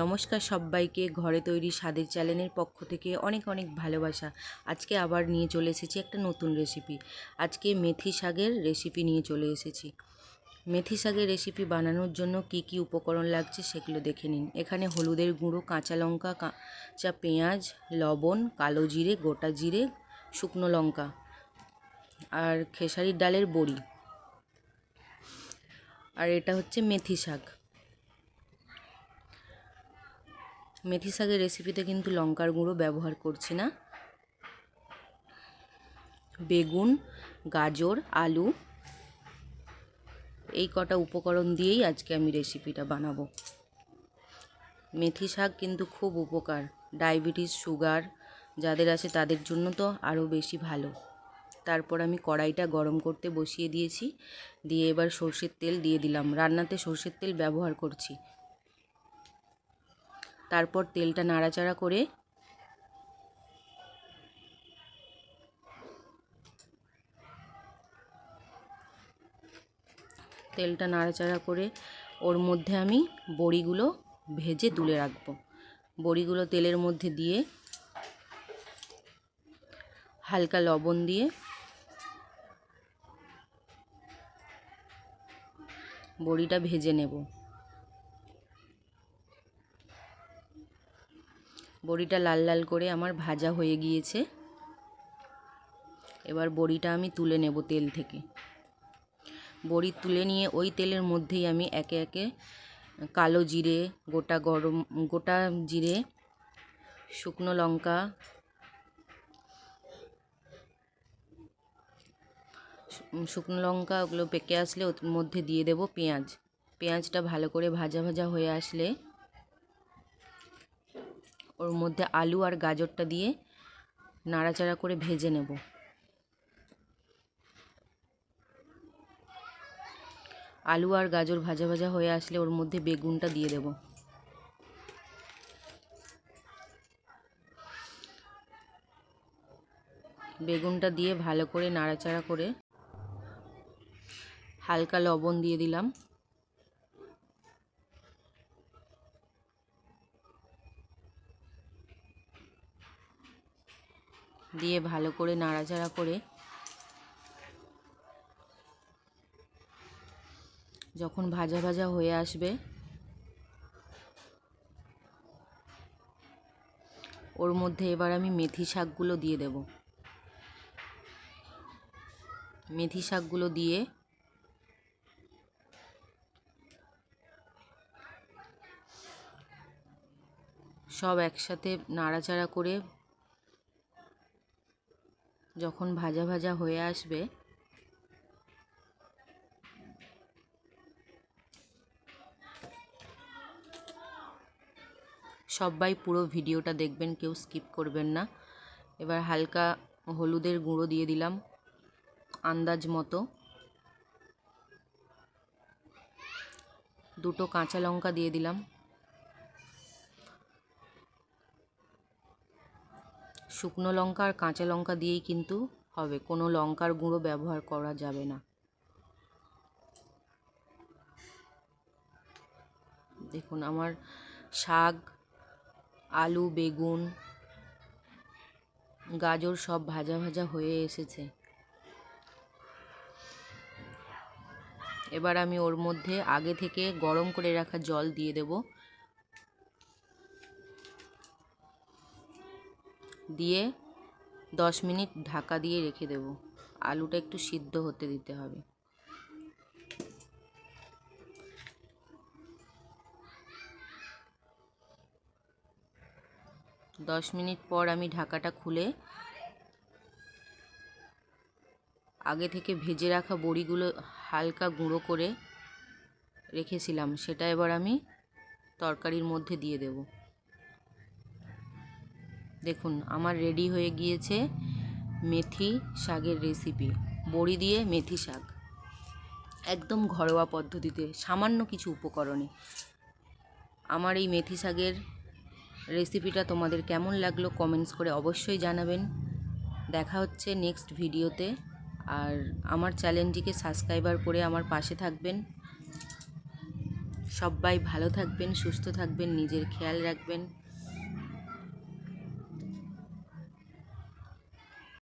নমস্কার সবাইকে ঘরে তৈরি স্বাদের চ্যানেলের পক্ষ থেকে অনেক অনেক ভালোবাসা। আজকে আবার নিয়ে চলে এসেছি একটা নতুন রেসিপি আজকে মেথি শাকের রেসিপি নিয়ে চলে এসেছি। মেথি শাকের রেসিপি বানানোর জন্য কি কি উপকরণ লাগছে সেগুলো দেখে নিন। এখানে হলুদের গুঁড়ো, কাঁচা লঙ্কা, কাঁচা পেঁয়াজ, লবণ, কালো জিরে, গোটা জিরে, শুকনো লঙ্কা আর খেসারির ডালের বড়ি। আর এটা হচ্ছে মেথি শাক। মেথি শাকের রেসিপিতে কিন্তু লঙ্কার গুঁড়ো ব্যবহার করছি না। বেগুন, গাজর, আলু, এই কটা উপকরণ দিয়েই আজকে আমি রেসিপিটা বানাবো। মেথি শাক কিন্তু খুব উপকার, ডায়াবেটিস, সুগার যাদের আছে তাদের জন্য তো আরও বেশি ভালো। তারপর আমি কড়াইটা গরম করতে বসিয়ে দিয়েছি, দিয়ে এবার সর্ষের তেল দিয়ে দিলাম। রান্নাতে সর্ষের তেল ব্যবহার করছি। তারপর তেলটা নাড়াচাড়া করে তেলটা নাড়াচাড়া করে ওর মধ্যে আমি বড়িগুলো ভেজে তুলে রাখব। বড়িগুলো তেলের মধ্যে দিয়ে হালকা লবণ দিয়ে বড়িটা ভেজে নেব। বড়িটা লাল লাল করে আমার ভাজা হয়ে গিয়েছে। এবার বড়িটা আমি তুলে নেব তেল থেকে। বড়ি তুলে নিয়ে ওই তেলের মধ্যেই আমি একে একে কালো জিরে, গোটা গরম, গোটা জিরে, শুকনো লঙ্কা শুকনো লঙ্কা ওগুলো পেকে আসলে ওর মধ্যে দিয়ে দেব পেঁয়াজ। পেঁয়াজটা ভালো করে ভাজা ভাজা হয়ে আসলে ওর মধ্যে আলু আর গাজরটা দিয়ে নাড়াচাড়া করে ভেজে নেব। আলু আর গাজর ভাজা ভাজা হয়ে আসলে ওর মধ্যে বেগুনটা দিয়ে দেব। বেগুনটা দিয়ে ভালো করে নাড়াচাড়া করে হালকা লবণ দিয়ে দিলাম। দিয়ে ভালো করে নাড়াচাড়া করে যখন ভাজা ভাজা হয়ে আসবে, ওর মধ্যে এবার আমি মেথি শাকগুলো দিয়ে দেব। মেথি শাকগুলো দিয়ে সব একসাথে নাড়াচাড়া করে যখন ভাজা ভাজা হয়ে আসবে, সবাই পুরো ভিডিওটা দেখবেন, কেউ স্কিপ করবেন না। এবার হালকা হলুদের গুঁড়ো দিয়ে দিলাম, আন্দাজ মতো। দুটো কাঁচা লঙ্কা দিয়ে দিলাম। শুকনো লঙ্কা আর কাঁচা লঙ্কা দিয়েই কিন্তু হবে। কোনো লঙ্কার গুঁড়ো ব্যবহার করা যাবে না। দেখুন, আমার শাক, আলু, বেগুন, গাজর সব ভাজা ভাজা হয়ে এসেছে। এবার আমি ওর মধ্যে আগে থেকে গরম করে রাখা জল দিয়ে দেব। দিয়ে দশ মিনিট ঢাকা দিয়ে রেখে দেব। আলুটা একটু সিদ্ধ হতে দিতে হবে। দশ মিনিট পর আমি ঢাকাটা খুলে আগে থেকে ভেজে রাখা বড়িগুলো হালকা গুঁড়ো করে রেখেছিলাম। সেটা এবার আমি তরকারির মধ্যে দিয়ে দেব। দেখুন, আমার রেডি হয়ে গিয়েছে মেথি শাকের রেসিপি বড়ি দিয়ে মেথি শাক। একদম ঘরোয়া পদ্ধতিতে, সামান্য কিছু উপকরণে। আমার এই মেথি শাকের রেসিপিটা তোমাদের কেমন লাগল কমেন্টস করে অবশ্যই জানাবেন। দেখা হচ্ছে নেক্সট ভিডিওতে আর আমার চ্যানেলটিকে সাবস্ক্রাইবার করে আমার পাশে থাকবেন। সবাই ভালো থাকবেন, সুস্থ থাকবেন, নিজের খেয়াল রাখবেন।